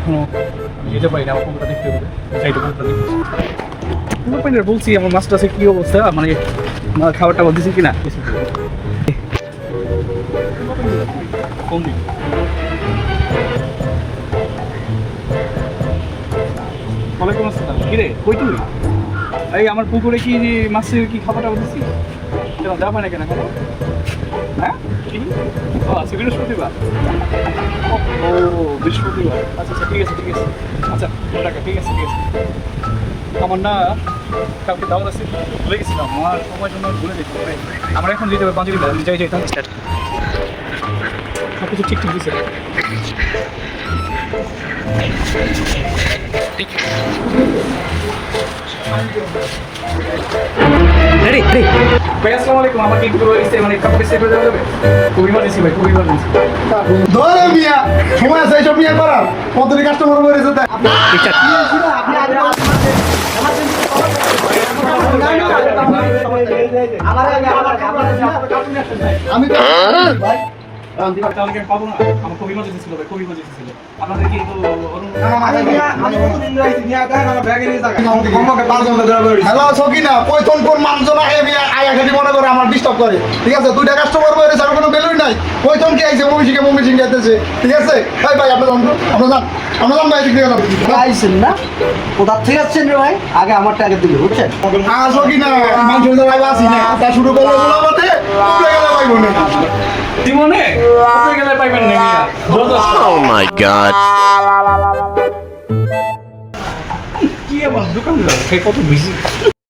এখনও যেতে পারি না আমার পুকুরটা দেখতে হবে। যাইতে পুকুরটা দেখতে পুকুর বলছি আমার মাছটা আছে কি অবস্থা? মানে খাবারটা বলতেছি কিনা? কোন দিক ওয়ালাইকুম আসসালাম। কিরে কই তুই? এই আমার পুকুরে কি মাছের কি খাবারটা বলতেছি কেন হয় না কেন হ্যাঁ? ও আজকে বৃহস্পতিবার। ও বৃহস্পতিবার। আচ্ছা আচ্ছা ঠিক আছে ঠিক আছে। আচ্ছা টাকা ঠিক আছে ঠিক আছে। আমার না কালকে দাওয়াত আছে ভুলে গেছিলাম। আমার সময় জন্য ভুলে হবে। আমরা এখন যেতে হবে পাঁচজন যাই যাই তাহলে। স্টার্ট সব কিছু ঠিক ঠিক দিচ্ছে রেডি রেডি ভাই আসসালামু আলাইকুম। আমাকে একটু এসে মানে কাপড়ে সেভ খুব ইমার্জেন্সি ভাই খুব ইমার্জেন্সি ধরে মিয়া সময় আছে এইসব মিয়া করার। কতটি কাস্টমার বলেছে তাই আমি তো তাহলে পাবো না। আমার খুব ইমার্জেন্সি ছিল ভাই খুব ইমার্জেন্সি ছিল। আপনাদের কি তো হ্যালো সকিনা কৈতনপুর মানুষজন আহে মিয়া আয়া খালি মনে করে আমার ডিস্টার্ব করে। ঠিক আছে? দুইটা কাস্টমার আমার কোনো ভ্যালুই নাই। কৈতন কি আইছে মমি শিখে মমি শিখে যেতেছে ঠিক আছে? ভাই ভাই আপনার আপনার জান আপনার জান ভাই দিক দিয়ে আইছেন না? কোথা থেকে আসছেন রে ভাই? আগে আমারটা আগে দিবি বুঝছেন? সকিনা মানুষজন ভাই আসি না। তা শুরু করল বলা ভাই গেলে পাইবেন না Oh. কি আমার দোকান খাই কত বেশি